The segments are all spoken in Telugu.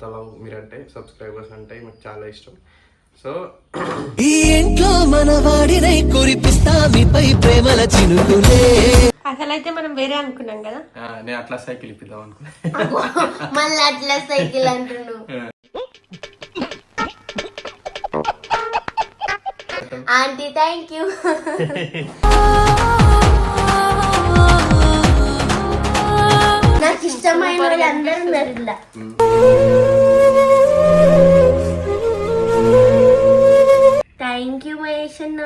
అంత లవ్ మీరంటే సబ్స్క్రైబర్స్ అంటే మాకు చాలా ఇష్టం. సో ఈ ఇంట్లో మన వాడినై కురిపిస్తా మీపై ప్రేమల చినుకులే. అసలైతే మనం వేరే అనుకున్నాం కదా? ఆ, నేను అట్లా సైకిల్ ఇప్పిద్దాం అనుకున్నా. మళ్ళీ అట్లా సైకిల్ అంటుండు. ఆంటీ థ్యాంక్ యూ నాకు ఇష్టమైన అందరూ థ్యాంక్ యూ మహేష్ అన్న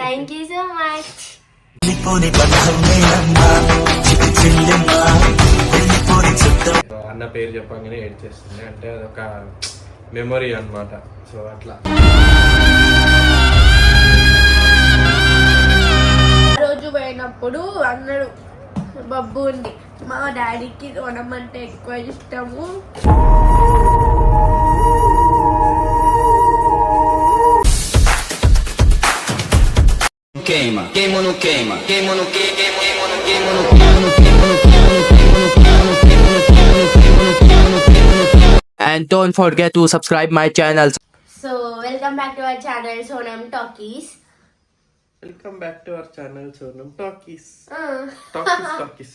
థ్యాంక్ యూ సో మచ్ అన్న పేరు చెప్పగానే ఏడ్ చేస్తుంది. అంటే అదొక మెమొరీ అన్నమాట. సో అట్లా. రోజు పోయినప్పుడు అన్నాడు బబ్బు ఉంది. మా డాడీకి ఓనం అంటే ఎక్కువ ఇష్టము. Queima, queima no queima, queima no queima, queima no queima no queima no queima no queima no queima no queima no queima no queima no queima no queima no queima no And don't forget to subscribe my channel. So welcome back to our channel Sonam talkies welcome back to our channel Sonam talkies talkies talkies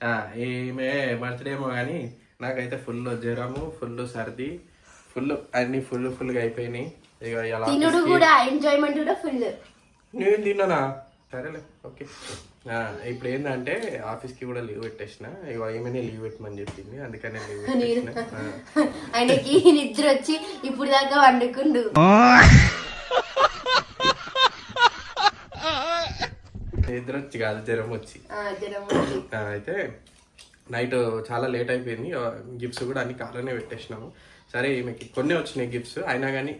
ఆ, ఈమె బర్త్డే ఏమో కానీ నాకైతే ఫుల్ జ్వరము ఫుల్ సర్ది ఫుల్ అన్ని ఫుల్ ఫుల్గా అయిపోయినాయి. ఇక ఎలా తినుడు కూడా ఎంజాయ్మెంట్ కూడా ఫుల్. నేను తిన్నానా? సరేలే ఓకే. ఇప్పుడు ఏంటంటే ఆఫీస్కి కూడా లీవ్ పెట్టేసిన. ఇక ఏమైనా లీవ్ పెట్టమని చెప్పింది అందుకనే లీవ్. ఆయనకి నిద్ర వచ్చి ఇప్పుడు దాకా వండుకుండు. నిద్ర వచ్చి కాదు జ్వరం వచ్చి అయితే నైట్ చాలా లేట్ అయిపోయింది. గిఫ్ట్స్ కూడా అన్ని కాలనే పెట్టేసినాము. సరే ఈమెకి కొన్ని వచ్చినాయి గిఫ్ట్స్ అయినా కానీ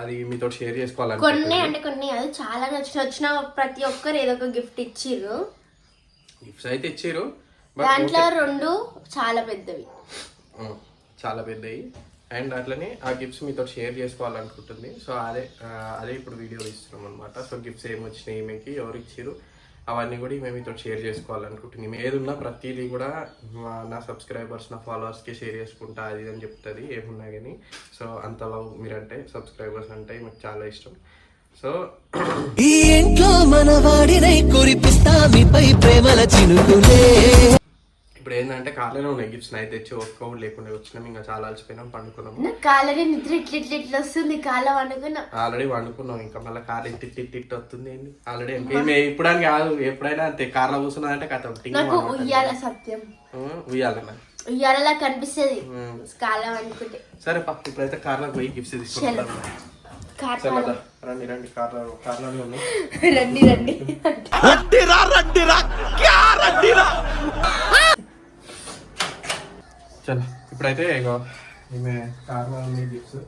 అది మీతో షేర్ కొన్ని చేసుకోవాలనుకుంటున్నాను అంటే కొన్ని కాదు చాలా నచ్చిన వచ్చిన ప్రతి ఒక్కరు ఏదో ఒక గిఫ్ట్ ఇచ్చిర్రు. గిఫ్ట్స్ అయితే ఇచ్చారు బట్ దాంట్లో రెండు చాలా పెద్దవి. చాలా పెద్దవి అండ్ అట్లనే ఆ గిఫ్ట్స్ మీతో షేర్ చేసుకోవాలనుకుంటుంది. సో అదే అదే ఇప్పుడు వీడియో ఇస్తున్నాం అనమాట సో గిఫ్ట్స్ ఏమి వచ్చినాయి ఈమెకి ఎవరు ఇచ్చారు అవన్నీ కూడా మేము మీతో షేర్ చేసుకోవాలనుకుంటున్నాం. ఏదున్నా ప్రతిదీ కూడా నా సబ్స్క్రైబర్స్ నా ఫాలోవర్స్కి షేర్ చేసుకుంటా అది అని చెప్తుంది ఏమున్నా కానీ సో అంత లవ్ మీరంటే సబ్స్క్రైబర్స్ అంటే మాకు చాలా ఇష్టం. సో ఈ ఇంట్లో మన వాడినై కురిపిస్తా మీపై ప్రేమల చినుకులే. ఇప్పుడు ఏంటంటే కార్లోనే ఉన్నాయి గిఫ్ట్స్ నైట్ తెచ్చి ఒప్పుకోవడం లేకుండా వచ్చినాం ఇంకా చాలా అలసిపోయినాం పండుకున్నాము నాకు కాలనే నిద్ర ఇట్ల ఇట్ల ఇట్లా వస్తుంది కాల వండుకున్నా ఆల్రెడీ వండుకున్నాం ఇంకా మళ్ళీ కార్ ఇంటి ఇట్టి ఇట్టి వస్తుంది ఏంది? ఆల్రెడీ ఈమె ఇప్పుడని కాదు ఎప్పుడైనా అంతే కార్లో కూర్చున్నదంటే కథ నాకు ఉయ్యాల సత్యం. ఉయ్యాలన్నా ఉయ్యాలలా కనిపిస్తుంది. కాల వండుకుంటే సరే పా ఇప్పుడైతే కార్లో పోయి గిఫ్ట్స్ తీసుకుంటాం రండి రండి కార్లో కార్లోనే ఉన్నాం రండి రండి. చలో. ఇప్పుడైతే ఇగో ఈమె కార్లో ఉంది గిఫ్ట్స్.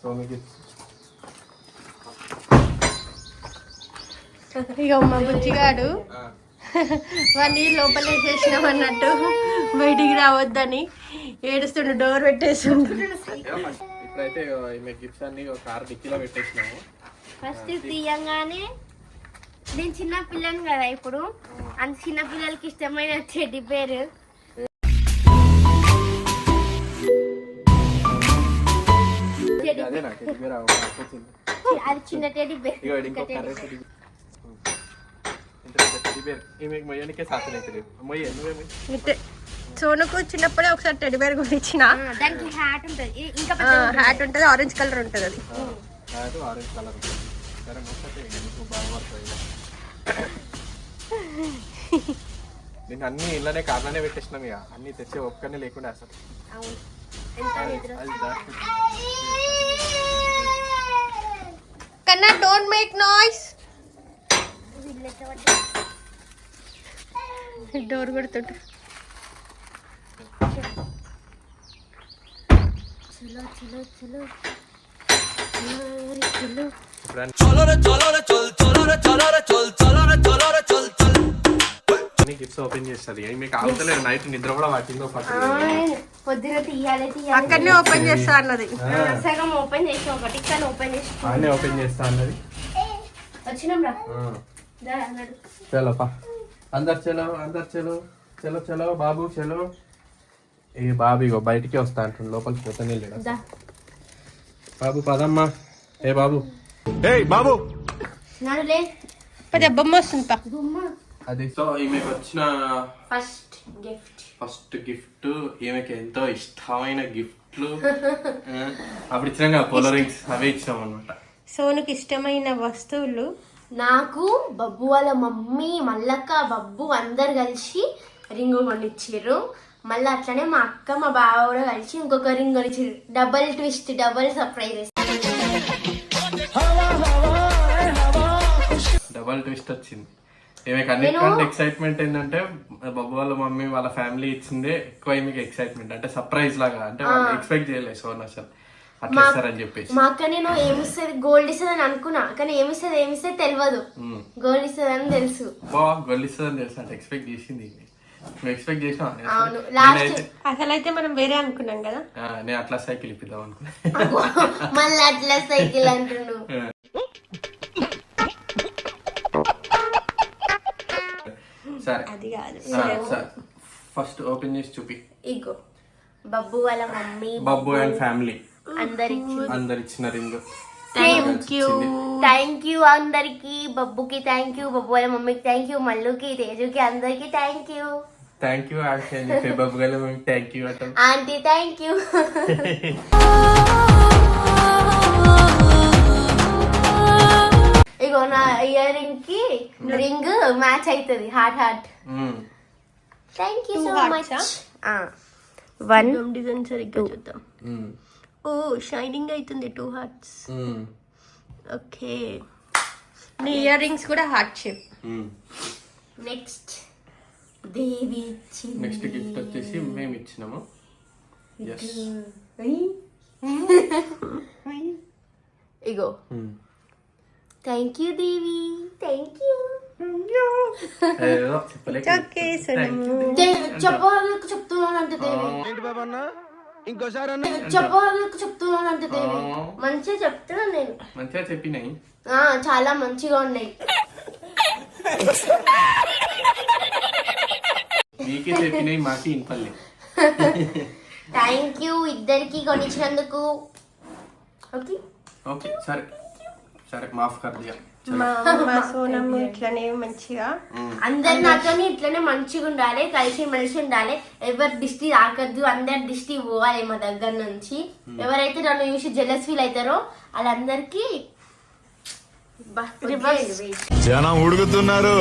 సో మీ గిఫ్ట్స్. ఇక మా బుజ్జిగాడు. వాడిని లోపల వేసేసినాం అన్నట్టు బయటికి రావద్దని ఏడుస్తుండు డోర్ పెట్టేస్తుండు. ఇప్పుడైతే ఈమె గిఫ్ట్స్ అన్ని కార్ డిక్కీలో పెట్టేసినాము. ఫస్ట్ తీయంగానే నేను చిన్న పిల్లని కదా ఇప్పుడు. అంత చిన్న పిల్లలకి ఇష్టమైన చెడ్డి పేరు. అదే నాకు మీరు వచ్చింది అది చిన్న టెడ్డి పేరు ఇగో ఇంకో కర్రీ. ఈమెకి మొయ్యనికే సాధ్యం అయితే లేదు మొయ్య నువ్వేమి. సోనుకు చిన్నప్పుడే ఒకసారి టెడ్డి బేర్ ఆ, దానికి హ్యాట్ ఉంటుంది ఇ- ఇంకా పెద్ద హ్యాట్ ఉంటుంది ఆరెంజ్ కలర్ ఉంటుంది అది నాకు ఆరెంజ్ కలర్ సరే మొత్తం నీకు బాగా పడుతుంది నేను అన్ని ఇళ్ళనే కార్లోనే పెట్టేసినాం ఇక అన్ని తెచ్చే ఒక్కనే లేకుండా అసలు అవును ఎంత అది నిద్ర అది దాచి కన్నా డోంట్ మేక్ నాయిస్ డోర్ కొడుతుంటా చలో చలో చలో. చలో, చలో. చొల్ చొలర చొలర చొల్ చొలర చొలర చొల్ చొల్. అన్ని గిఫ్ట్స్ ఓపెన్ చేస్తుంది. మీకు ఆగుతలేదు నైట్ నిద్ర కూడా పట్టిందో పట్టిందో ఆ, పొద్దున తీయాలి తీయాలి. అక్కడనే ఓపెన్ చేస్తా అన్నది. సగం ఓపెన్ చేసి ఒకటి కానీ ఓపెన్ చేసి ఆయనే ఓపెన్ చేస్తా అన్నది. వచ్చినాం రా. ఆ. దా అన్నాడు. చలో పా. అందరు చలో అందరు చలో చలో చలో బాబు చలో. ఏ బాబు ఇగో బయటికి వస్తా అంటుండు లోపలికి పోతానే లేడు. బాబు పదమ్మా. ఏ బాబు. నడులే పది బొమ్మ వస్తుంది పా. అది సో ఈమెకు వచ్చిన ఫస్ట్ గిఫ్ట్ ఫస్ట్ గిఫ్ట్ ఈమెకి ఎంతో ఇష్టమైన గిఫ్ట్లు. అప్పుడు ఇచ్చినాం కదా పోలో రింగ్స్ అవే ఇచ్చినాం అనమాట సోనుకి ఇష్టమైన వస్తువులు? నాకు బబ్బు వాళ్ళ మమ్మీ మల్లక్క బబ్బు అందరు కలిసి రింగు కొనిచ్చారు మళ్ళీ అట్లనే మా అక్క మా బావ కూడా కలిసి ఇంకొక ring కొనిచ్చారు double twist double surprises double twist వచ్చింది. ఈమెకి అన్నిటికంటే ఎక్సైట్మెంట్ ఏంటంటే బాబు వాళ్ళ మమ్మీ వాళ్ళ ఫ్యామిలీ ఇచ్చిందే ఎక్కువ ఈమెకి ఎక్సైట్మెంట్ అంటే సర్ప్రైజ్ లాగా అంటే వాళ్ళు ఎక్స్పెక్ట్ చేయలేదు సోన్ అసలు అట్లా ఇస్తారని చెప్పేసి. మా అక్క నేను ఏమిస్తుంది గోల్డ్ ఇస్తుంది అని అనుకున్నా కానీ ఏమిస్తుంది ఏమిస్తుంది తెలియదు. గోల్డ్ ఇస్తుంది అని తెలుసు. బా గొల్లిస్తుందని తెలుసు అంటే ఎక్స్పెక్ట్ చేసింది నువ్వు ఎక్స్పెక్ట్ చేసినా అవును లాస్ట్ నేనైతే అసలు అయితే మనం వేరే అనుకున్నాం కదా. ఆ, నేను అట్లా సైకిల్ ఇప్పిద్దాం అనుకున్నా. మళ్ళీ అట్లా సైకిల్ అంటుండు సరే. అది కాదు. సరే ఫస్ట్ ఓపెన్ చేసి చూపి. ఇగో. బబ్బు వాళ్ళ మమ్మీ బబ్బు అండ్ ఫ్యామిలీ. అందరు ఇచ్చిన ring. Thank you thank you అందరికి బబ్బుకి థ్యాంక్ యూ బబ్బు వాళ్ళ మమ్మీకి థ్యాంక్ యూ మల్లుకి తేజుకి అందరికి thank you thank you aunty అని చెప్పి బబ్బు గల థ్యాంక్ యూ అంటాం. ఆంటీ థ్యాంక్ యూ ఇగో నా ఇయర్ రింగ్కి రింగ్ మ్యాచ్ అవుతుంది heart heart. Thank you so much one design సరిగ్గా చూద్దాం. మ్మ్. ఓ షైనింగ్ అవుతుంది టూ హార్ట్స్. ఓకే. నీ ఇయర్ రింగ్స్ కూడా heart shape. Next Devi. Next gift వచ్చేసి మేము ఇచ్చినాము. ఇగో. Thank you Devi thank you ఏదో చెప్పలేక ఓకే సోనము చెప్పాలకు చెప్తున్నానంటే దేవి. చెప్పాలకు చెప్తున్నానంటే దేవి. మంచిగా చెప్తున్నా నేను. మంచిగా చెప్పినాయి. ఆ చాలా మంచిగా ఉన్నాయి. మీకే చెప్పినాయి మాకి ఇంపల్లి థ్యాంక్ యూ ఇద్దరికి కొనిచ్చినందుకు. ఓకే ఓకే సరే. సరే మాఫ్ కర్ దియా. మా మా సోనము ఇట్లనే మంచిగా. అందరు నాతోని ఇట్లనే మంచిగా ఉండాలి కలిసి మెలిసి ఉండాలి. ఎవరి దిష్టి రాకద్దు అందరి దిష్టి పోవాలి మా దగ్గర నుంచి. ఎవరైతే నన్ను చూసి జెలస్ ఫీల్ అవుతారో వాళ్ళందరికీ జనం ఉడుకుతున్నారు.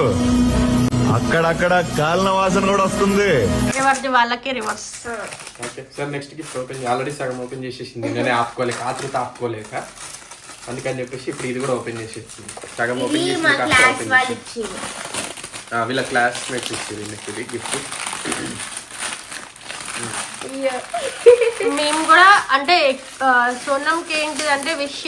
అక్కడక్కడ కాలిన వాసన కూడా వస్తుంది. ఎవరిది వాళ్ళకే reverse okay sir next gift open already సగం ఓపెన్ చేసేసింది. నేనే ఆపుకోలేక ఆతృత ఆపుకోలేక. అందుకని చెప్పేసి ఇప్పుడు ఇది కూడా ఓపెన్ చేసేసింది సగం ఓపెన్ ఇది చేసి మా కాస్త క్లాస్ ఓపెన్ వాళ్ళు చేసి ఇచ్చింది. వీళ్ళ క్లాస్మేట్స్ ఇచ్చింది నెక్స్ట్ ఇది గిఫ్ట్ మేము కూడా అంటే సోనంకి ఏంటిది అంటే విష్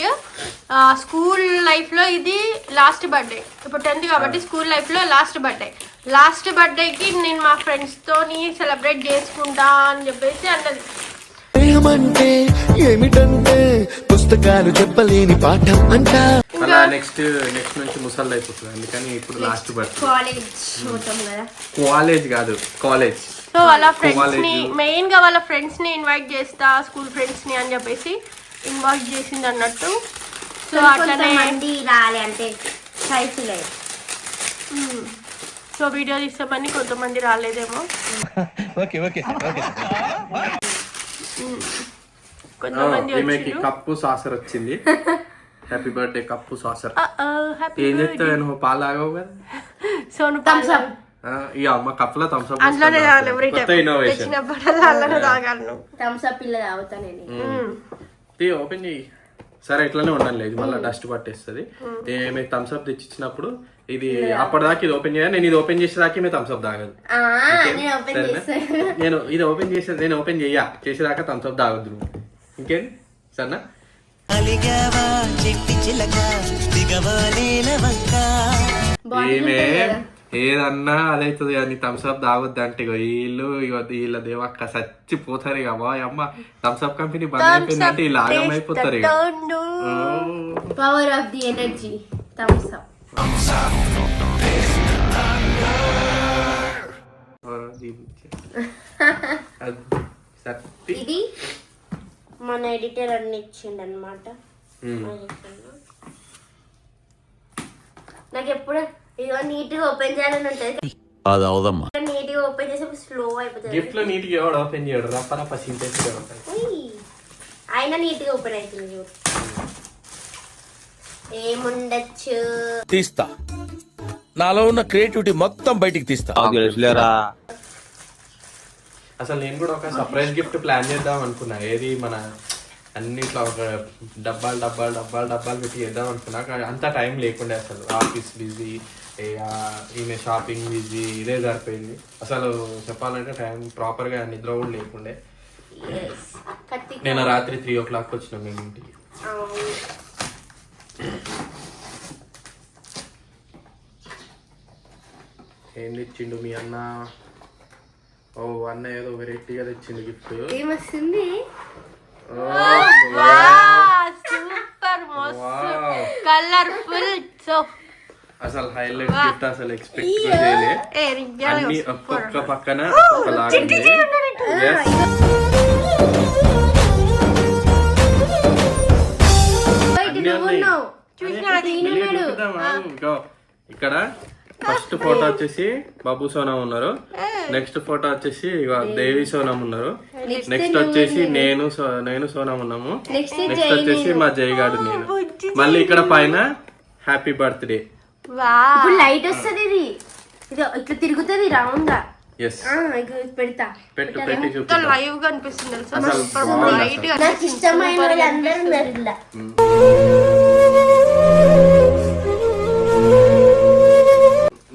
స్కూల్ లైఫ్లో ఇది లాస్ట్ బర్త్డే ఇప్పుడు టెన్త్ కాబట్టి స్కూల్ లైఫ్లో లాస్ట్ బర్త్డే లాస్ట్ బర్త్డేకి నేను మా ఫ్రెండ్స్ తోని సెలబ్రేట్ చేసుకుంటా అని చెప్పేసి అన్నది. ఏమంటే ఏమిటంటే పుస్తకాలు చెప్పలేని పాఠం అంటా. అలా నెక్స్ట్ నెక్స్ట్ నుంచి ముసళ్ళు అయిపోతుంది. అందుకని ఇప్పుడు లాస్ట్ బర్త్ కాలేజ్ పోతాం కదా. కాలేజ్ కాదు కాలేజ్ సో వాళ్ళ ఫ్రెండ్స్ని. మెయిన్గా వాళ్ళ ఫ్రెండ్స్ని ఇన్వైట్ చేస్తా స్కూల్ ఫ్రెండ్స్ని అని చెప్పేసి ఇన్వైట్ చేసింది అన్నట్టు. సో అట్లనే కొంతమంది రాలే అంటే సైకిల్ సో వీడియో తీస్తామని కొంతమంది రాలేదేమో. Okay okay okay. ఈమెకి. కప్పు సాసర్ వచ్చింది. Happy birthday cup saucer. ఏం. చెప్తావు నువ్వు పాలు తాగవు కదా? ఇక అమ్మ కప్పులో థమ్స్ అప్ అందులోనే తాగాలి ఎవ్రీ కొత్త టైం ఇన్నోవేషన్ తెచ్చినప్పుడు అందులోనే తాగాలి నువ్వు. థమ్స్ అప్ పిల్ల తాగుతా నేను. ఓపెన్ చేయి. సరే ఇట్లానే ఉండాలి ఇది మళ్ళీ డస్ట్ పట్టేస్తుంది. ఏమి థమ్స్ అప్ తెచ్చిచ్చినప్పుడు ఇది అప్పటిదాకా ఇది ఓపెన్ చేయాలి. నేను ఇది ఓపెన్ చేసేదాకా మేము థమ్స్ అప్ తాగదు. ఆ, నేను ఇది ఓపెన్ చేసే నేను ఓపెన్ చెయ్యా. చేసేదాకా థమ్స్ అప్ తాగొద్దు ఇంకేంది సరేనా? ఏదన్నా అదైతుంది కానీ థమ్స్ అప్ తాగొద్దు అంటే ఇగో వీళ్ళు ఇగో వీళ్ళ దేవక్క చచ్చిపోతారు ఇక బాయ్ అమ్మ థమ్స్ అప్ కంపెనీ బంద్ అయిపోయిందంటే వీళ్ళు ఆగమైపోతారు ఇక. పవర్ ఆఫ్ ది ఎనర్జీ ఇది? మన ఎడిటర్ అన్ని ఇచ్చిండు అనమాట నాకు ఎప్పుడు ఇదో నీట్గా ఓపెన్ చేయాలని ఉంటుంది. అది అవదమ్మా. నీట్గా ఓపెన్ చేస్తే స్లో అయిపోతుంది. గిఫ్ట్లో నీట్గా ఎవడు ఓపెన్ చేయడు? రప్ప రప్ప ఉయ్. అయినా నీట్గా ఓపెన్ అవుతుంది చూడు. ఏముండొచ్చు? తీస్తా. నాలో ఉన్న క్రియేటివిటీ మొత్తం బయటికి తీస్తా. అసలు నేను కూడా ఒక సర్ప్రైజ్ గిఫ్ట్ ప్లాన్ చేద్దాం అనుకున్నా. ఏది మన అన్ని ఇట్లా ఒక డబ్బాలు డబ్బాలు డబ్బాలు డబ్బాలు పెట్టి చేద్దాం అనుకున్నా. కానీ అంత టైం లేకుండే అసలు. ఆఫీస్ బిజీ ఈమె షాపింగ్ బిజీ ఇదే సరిపోయింది. అసలు చెప్పాలంటే టైం ప్రాపర్గా నిద్ర కూడా లేకుండే. నేను రాత్రి త్రీ ఓ క్లాక్ వచ్చిన మేము ఇంటికి. ఏం తెచ్చిండు మీ అన్న? ఓ అన్న ఏదో వెరైటీగా తెచ్చిండు గిఫ్ట్. ఏమొస్తుంది? Super colourful so. అసలు హైలైట్ గిఫ్ట్ అసలు ఎక్స్పెక్ట్ చేయలే. అన్ని ఒక్కొక్క పక్కన? ఇంకో ఇక్కడ ఫస్ట్ ఫోటో వచ్చేసి బాబు సోనం ఉన్నారు. నెక్స్ట్ ఫోటో వచ్చేసి ఇగో దేవి సోనం ఉన్నారు. నెక్స్ట్ వచ్చేసి నేను సో- నేను సోనం ఉన్నాము. నెక్స్ట్ వచ్చేసి మా జయగాడు నేను. మళ్ళీ ఇక్కడ పైన హ్యాపీ బర్త్డే. లైట్ వస్తుంది ఇది. ఇది ఇట్లా తిరుగుతుంది రౌండ్గా. పెడతా. పెట్టు పెట్టి. చూపిద్దాం. లైవ్గా అనిపిస్తుంది తెలుసా? అసలు సూపర్ బాగుంది బ్రైట్గా నాకు ఇష్టమైన వాళ్ళందరూ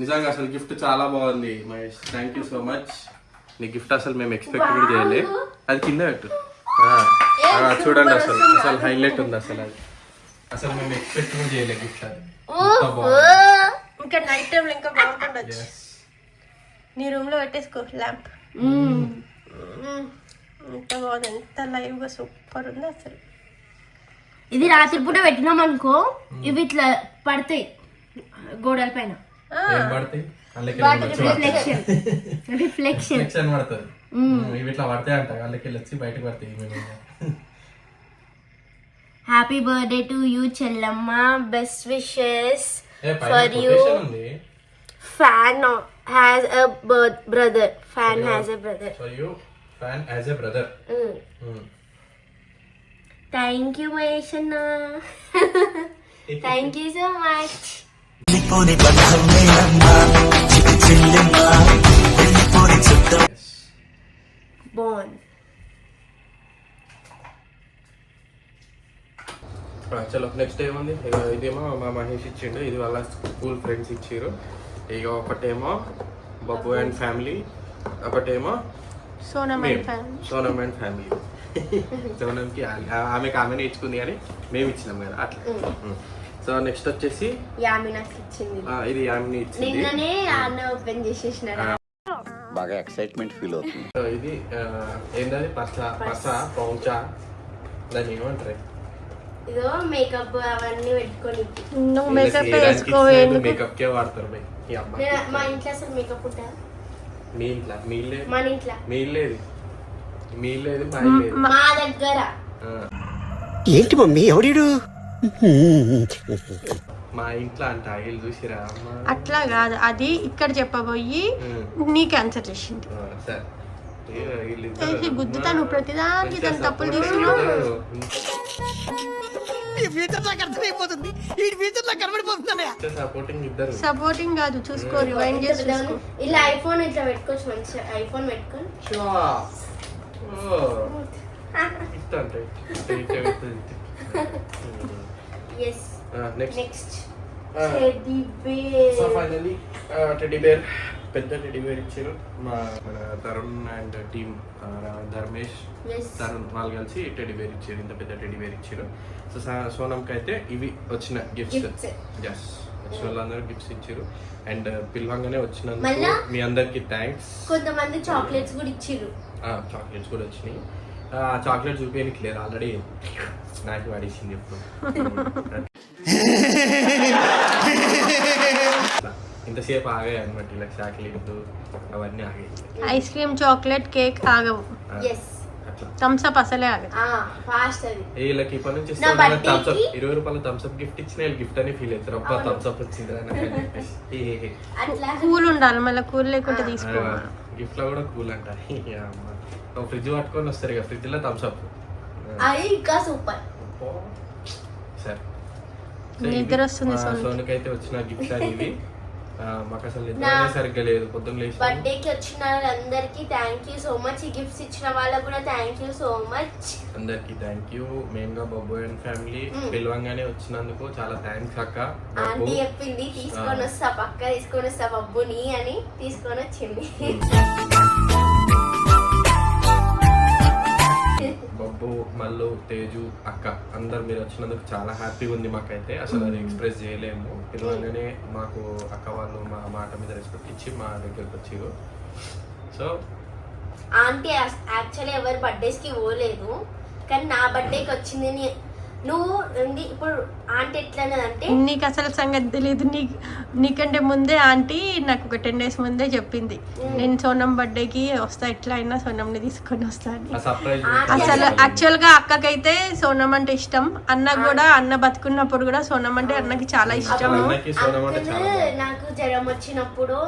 నిజంగా అసలు గిఫ్ట్ చాలా బాగుంది Mahesh. Thank you so much నీ గిఫ్ట్ అసలు మేము ఎక్స్పెక్ట్ కూడా చేయలే. అది కింద పెట్టు. ఆ, ఆ, చూడండి అసలు. అసలు హైలైట్ ఉంది అసలు అది. అసలు మేము ఎక్స్పెక్ట్ కూడా చేయలే గిఫ్ట్ అది. ఇంకా నైట్ టైం ఇంకా బాగుంటుండొచ్చు నీ రూమ్లో పెట్టేసుకో ల్యాంప్ ఎంత బాగుంది. ఎంత లైవ్గా సూపర్ ఉంది అసలు. ఇది రాత్రిపూట పెట్టినాం అనుకో ఇవి ఇట్లా పడతాయి గోడల పైన. ఏం పడతాయి. రిఫ్లెక్షన్ పడుతుంది ఇవి ఇట్లా పడతాయి అంట. అందులోకి వెళ్ళి వచ్చి బయటకు పడతాయి happy birthday to you Chellamma. Best wishes for you fan has a brother fan has a brother for you fan as a brother thank you Mahesh అన్న థ్యాంక్ యూ సో మచ్ బాగుంది చలో నెక్స్ట్ ఏముంది ఇక ఇదేమో మా మహేష్ ఇచ్చిండు. ఇది వాళ్ళ స్కూల్ ఫ్రెండ్స్ ఇచ్చారు ఇక ఒకటేమో బబ్బు అండ్ ఫ్యామిలీ ఒకటేమో Sonam and fan Sonam and family సోనంకి ఆ- ఆమెకి ఆమె నేర్చుకుంది కానీ మేము ఇచ్చినాం కదా. అట్లా. సో నెక్స్ట్ వచ్చేసి ఇచ్చింది. ఇది ఆమెని ఇచ్చింది. నిన్ననే అన్న ఓపెన్ చేసేసినాడు బాగా ఎక్సైట్మెంట్ ఫీల్ అవుతుంది. సో ఇది ఏంటది? పచ్చ పచ్చ పౌచా దాన్ని ఏమంటారు? ఇదో మేకప్ అవన్నీ పెట్టుకొని. నువ్వు మేకప్ ఎందుకు? మేకప్ కే వాడతారు మా ఇంట్లో అసలు మేకప్ ఉంటా మీ ఇంట్లో మీ ఇల్లేదు మన ఇంట్లో. మీ ఇల్లేదు మీ ఇల్లేదు మా ఇల్లేదు మా దగ్గర. ఆ. ఏంటి మమ్మీ ఎవడీడు? మా ఇంట్లో అంట ఆయిల్ చూసిరా అట్లా కాదు. అది ఇక్కడ చెప్పబోయి నీకు ఆన్సర్ చేసింది. గుద్దుతా నువ్వు ప్రతిదానికి తను తప్పులు. మంచిగా సపోర్టింగ్ ఇద్దరు సపోర్టింగ్ కాదు చూసుకో రివైండ్ చేసి చూసుకో. ఇలా ఐఫోన్ ఇట్లా పెట్టుకోవచ్చు మంచిగా. ఐఫోన్ పెట్టుకొని. అంటే yes next next. Teddy so bear finally teddy bear పెద్ద టెడ్డీ బేర్ ఇచ్చారు. మా మన తరుణ్ అండ్ టీమ్ ధర్మేష్. తరుణ్ వాళ్ళు కలిసి టెడ్డీ బేర్ ఇచ్చారు. ఇంత పెద్ద టెడ్డీ బేర్ ఇచ్చారు. సో సోనంకి అయితే ఇవి వచ్చిన గిఫ్ట్స్ Gifts. ఎస్ వచ్చిన వాళ్ళందరూ గిఫ్ట్స్ ఇచ్చారు. అండ్ పిలవంగానే వచ్చినందుకు మళ్ళా? మీ అందరికి థ్యాంక్స్ కొంతమంది చాక్లెట్స్ కూడా ఇచ్చిర్రు చాక్లెట్స్ కూడా వచ్చినాయి. ఆ చాక్లెట్ చూపించడానికి ఆల్రెడీ నాకు పడేసింది ఇప్పుడు ఇంతసేపు ఆగాయి అనమాట ఇలా చాక్లెట్లు అవన్నీ ఆగాయి. ఐస్ క్రీమ్ చాక్లెట్ కేక్ ఆగవు. థమ్స్ అప్ అసలే ఆగదు. ఫాస్ట్ అది. వీళ్ళకి ఇప్పటి నుంచి థమ్స్ అప్ ఇరవై రూపాయల థమ్స్ అప్ గిఫ్ట్ ఇచ్చిన వీళ్ళు గిఫ్ట్ అని ఫీల్ అవుతారు. అబ్బా థమ్స్ అప్ వచ్చింది. అట్లా. కూల్ ఉండాలి మళ్ళీ కూల్ లేకుండా తీసుకో గిఫ్ట్లో కూడా కూల్ అంట. ఫ్రిడ్జ్ పట్టుకొని వస్తారు ఇక ఫ్రిడ్జ్లో థమ్స్ అప్ అది ఇంకా సూపర్ సరే. నిద్ర వస్తుంది సోనుకి. సోనుకైతే వచ్చిన గిఫ్ట్ అని ఇవి ఆ, మాకు అసలు నిద్ర నా- సరిగ్గా లేదు. పొద్దున్న లేచి బర్త్డేకి వచ్చిన వాళ్ళందరికీ థ్యాంక్ యూ సో మచ్ ఈ గిఫ్ట్స్ ఇచ్చిన వాళ్ళకు కూడా థ్యాంక్ యూ సో మచ్ అందరికి థ్యాంక్ యూ మెయిన్గా బొబ్బు అండ్ ఫ్యామిలీ. పిలవంగానే వచ్చినందుకు చాలా థ్యాంక్స్ అక్క ఆంటీ చెప్పింది తీసుకొని వస్తా పక్క తీసుకొని వస్తా బబ్బుని అని తీసుకొని వచ్చింది. బొబ్బు మల్లు తేజు అక్క అందరు మీరు వచ్చినందుకు చాలా హ్యాపీగా ఉంది మాకైతే. అసలు అది ఎక్స్ప్రెస్ చేయలేము. పిలవంగానే మాకు అక్క వాళ్ళు మా మాట మీద రెస్పెక్ట్ ఇచ్చి మా దగ్గరకు వచ్చారు సో ఆంటీ యాక్చువల్లీ ఎవరి బర్త్డేస్కి పోలేదు కానీ నా బర్త్డేకి వచ్చింది నీ- నువ్వు ఉంది ఇప్పుడు ఆంటీ ఎట్లన్నదంటే నీకు అసలు సంగతి తెలియదు నీ నీకంటే ముందే ఆంటీ నాకు ఒక టెన్ డేస్ ముందే చెప్పింది. నేను సోనం బర్త్డేకి వస్తా ఎట్లా అయినా సోనంని తీసుకొని వస్తా అని ఆ సర్ప్రైజ్ అసలు యాక్చువల్గా అక్కకైతే సోనం అంటే ఇష్టం. అన్న కూడా అన్న బతుకున్నప్పుడు కూడా సోనం అంటే అన్నకి చాలా ఇష్టం. నాకు జ్వరం వచ్చినప్పుడు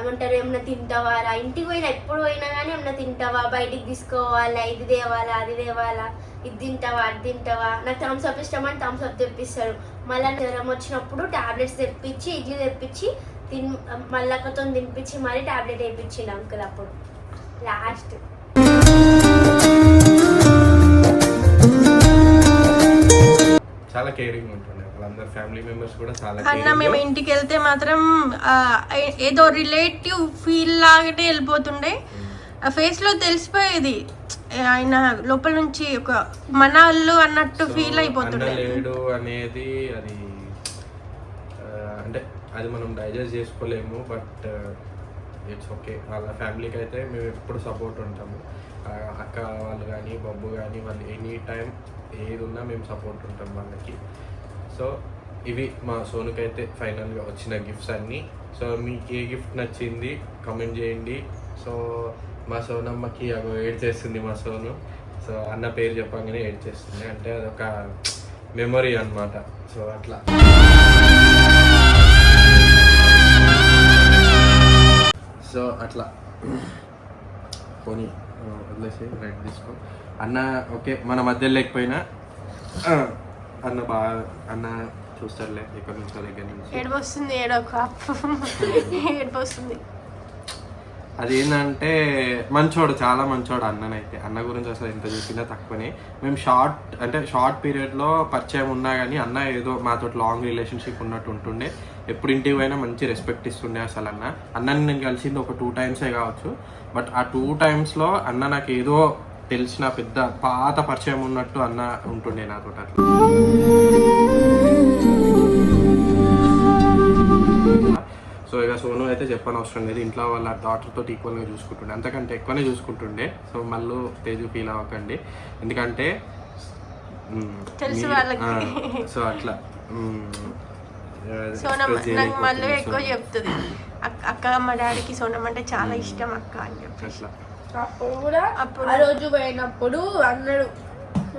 ఏమంటారు ఏమన్నా తింటావా రా ఇంటికి పోయినా ఎప్పుడు పోయినా కానీ ఏమన్నా తింటావా? బయటికి తీసుకోవాలా? ఇది తేవాలా? అది తేవాలా? ఇది తింటావా? అది తింటావా? నాకు థమ్స్ అప్ ఇష్టం అని థమ్స్ అప్ తెప్పిస్తాడు మళ్ళీ జ్వరం వచ్చినప్పుడు టాబ్లెట్స్ తెప్పించి ఇడ్లీ తెప్పించి తిన్ మళ్ళక్కతో తినిపించి మరీ టాబ్లెట్ వేయించిండు అంకుల్ అప్పుడు. లాస్ట్ చాలా కేరింగ్ ఉంటుండే. వాళ్ళందరు ఫ్యామిలీ మెంబర్స్ కూడా చాలా అన్న మేము. ఇంటికి వెళ్తే మాత్రం ఏదో రిలేటివ్ ఫీల్ లాగానే వెళ్ళిపోతుండే. ఆ ఫేస్లో తెలిసిపోయేది ఆయన లోపల నుంచి ఒక మన వాళ్ళు అన్నట్టు ఫీల్ అయిపోతుండే. లేడు అనేది అది అంటే అది మనం డైజెస్ట్ చేసుకోలేము బట్ ఇట్స్ ఓకే. వాళ్ళ ఫ్యామిలీకి అయితే మేము ఎప్పుడు సపోర్ట్ ఉంటాము. అక్క వాళ్ళు కానీ బొబ్బు కానీ వాళ్ళు ఎనీ టైం ఏది ఉన్నా మేము సపోర్ట్ ఉంటాం వాళ్ళకి. సో ఇవి మా సోనుకైతే ఫైనల్గా వచ్చిన గిఫ్ట్స్ అన్నీ. సో మీకు ఏ గిఫ్ట్ నచ్చింది కమెంట్ చేయండి. సో మా సోనమ్మకి అగో ఏడ్ చేస్తుంది మా సోను. సో అన్న పేరు చెప్పగానే ఏడ్ చేస్తుంది. అంటే అదొక మెమొరీ అన్నమాట. సో అట్లా. సో అట్లా. పోనీ వదిలేసి రైట్ తీసుకో. అన్న ఓకే మన మధ్య లేకపోయినా. అన్న బాగా అన్న చూస్తారులే ఇక్కడ నుంచి దగ్గర నుంచి. ఏడుపు వస్తుంది ఏడోక ఏడుపు వస్తుంది. అది ఏంటంటే మంచోడు చాలా మంచోడు అన్ననైతే. అన్న గురించి అసలు ఎంత చెప్పినా తక్కువనే. మేము షార్ట్ అంటే షార్ట్ పీరియడ్లో పరిచయం ఉన్నా కానీ అన్న ఏదో మాతో లాంగ్ రిలేషన్షిప్ ఉన్నట్టు ఉంటుండే. ఎప్పుడు ఇంటికి పోయినా మంచి రెస్పెక్ట్ ఇస్తుండే అసలు అన్న. అన్నని నేను కలిసింది ఒక టూ టైమ్సే కావచ్చు. బట్ ఆ టూ టైమ్స్లో అన్న నాకు ఏదో తెలిసిన పెద్ద పాత పరిచయం ఉన్నట్టు అన్న ఉంటుండే నాతో అట్లా. సో ఇక సోను అయితే చెప్పని అవసరం లేదు. ఇంట్లో వాళ్ళ డాటర్ తోటి ఈక్వల్గా చూసుకుంటుండే. అంతకంటే ఎక్కువనే చూసుకుంటుండే. సో మళ్ళీ తేజు ఫీల్ అవ్వకండి. ఎందుకంటే సో అట్లా నాకు మళ్ళీ. ఎక్కువ చెప్తుంది. అక్క- అక్క మా డాడీకి సోనం అంటే చాలా ఇష్టం అక్క అని చెప్పి అట్లా. అప్పుడు కూడా అప్పుడు- ఆ రోజు పోయినప్పుడు అన్నాడు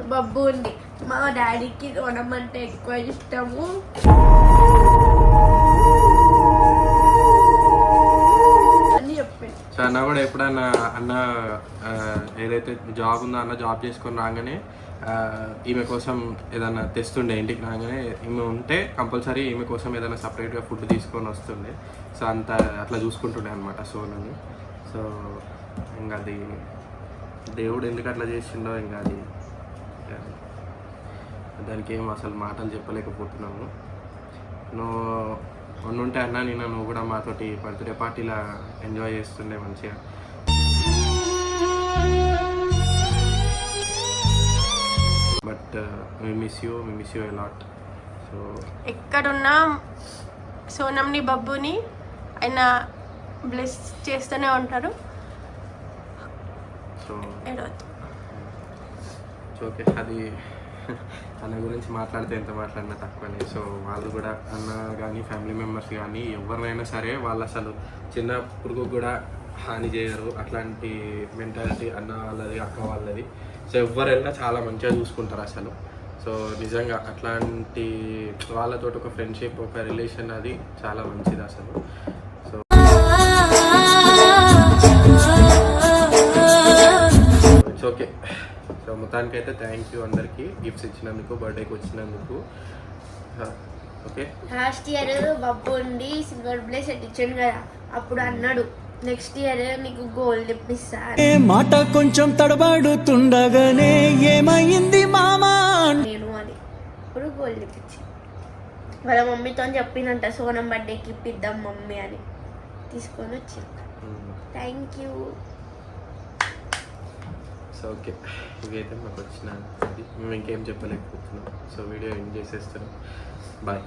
బబ్బు ఉంది మా డాడీకి ఓనం అంటే ఎక్కువ ఇష్టము. అని సో అన్న కూడా ఎప్పుడన్నా అన్న ఆ, ఏదైతే జాబ్ ఉందో అన్న జాబ్ చేసుకొని రాగానే ఆ, ఈమె కోసం ఏదైనా తెస్తుండే ఇంటికి రాగానే ఈమె ఉంటే కంపల్సరీ ఈమె కోసం ఏదైనా సపరేట్గా ఫుడ్ తీసుకొని వస్తుండే. సో అంత అట్లా చూసుకుంటుండే అనమాట సోనని. సో ఇంకా అది దేవుడు ఎందుకు అట్లా చేసిండో ఇంకా అది దానికి ఏం అసలు మాటలు చెప్పలేకపోతున్నాము. నువ్వు ఉండుంటే అన్నా నేను నువ్వు కూడా మాతోటి బర్త్డే పార్టీలా ఎంజాయ్ చేస్తుండే మంచిగా. But me miss you me miss you lot so ఎక్కడున్నా సోనంని బబ్బుని ఆయన బ్లెస్ చేస్తూనే ఉంటారు. సో ఓకే అది అన్న గురించి మాట్లాడితే ఎంత మాట్లాడినా తక్కువనే. సో వాళ్ళు కూడా అన్న కానీ ఫ్యామిలీ మెంబర్స్ కానీ ఎవరినైనా సరే వాళ్ళు అసలు చిన్న పురుగు కూడా హాని చేయరు. అట్లాంటి మెంటాలిటీ అన్న వాళ్ళది అక్క వాళ్ళది. సో ఎవరైనా చాలా మంచిగా చూసుకుంటారు అసలు. సో నిజంగా అట్లాంటి వాళ్ళతో ఒక ఫ్రెండ్షిప్ ఒక రిలేషన్ అది చాలా మంచిది అసలు. ఓకే. సో మొత్తానికి అయితే థ్యాంక్ యూ అందరికీ. గిఫ్ట్స్ ఇచ్చినందుకు బర్త్డేకి వచ్చినందుకు. ఓకే. లాస్ట్ ఇయర్ బబ్బు ఉండి సిల్వర్ బ్లేసెట్ ఇచ్చాడు కదా అప్పుడు అన్నాడు నెక్స్ట్ ఇయర్ నీకు గోల్డ్ ఇప్పిస్తా అని. మాట కొంచెం తడబడుతుండగానే ఏమైంది మామా? నేను అని ఇప్పుడు గోల్డ్ ఇప్పించి వాళ్ళ మమ్మీతో చెప్పినంట సోనం బర్త్డేకి ఇప్పిద్దాం మమ్మీ అని. తీసుకొని వచ్చింది థ్యాంక్ యూ సో ఓకే. ఇవైతే మాకు వచ్చిన అది మేము ఇంకేం చెప్పలేకపోతున్నాం. సో వీడియో ఎండ్ చేసేస్తున్నాం. బాయ్.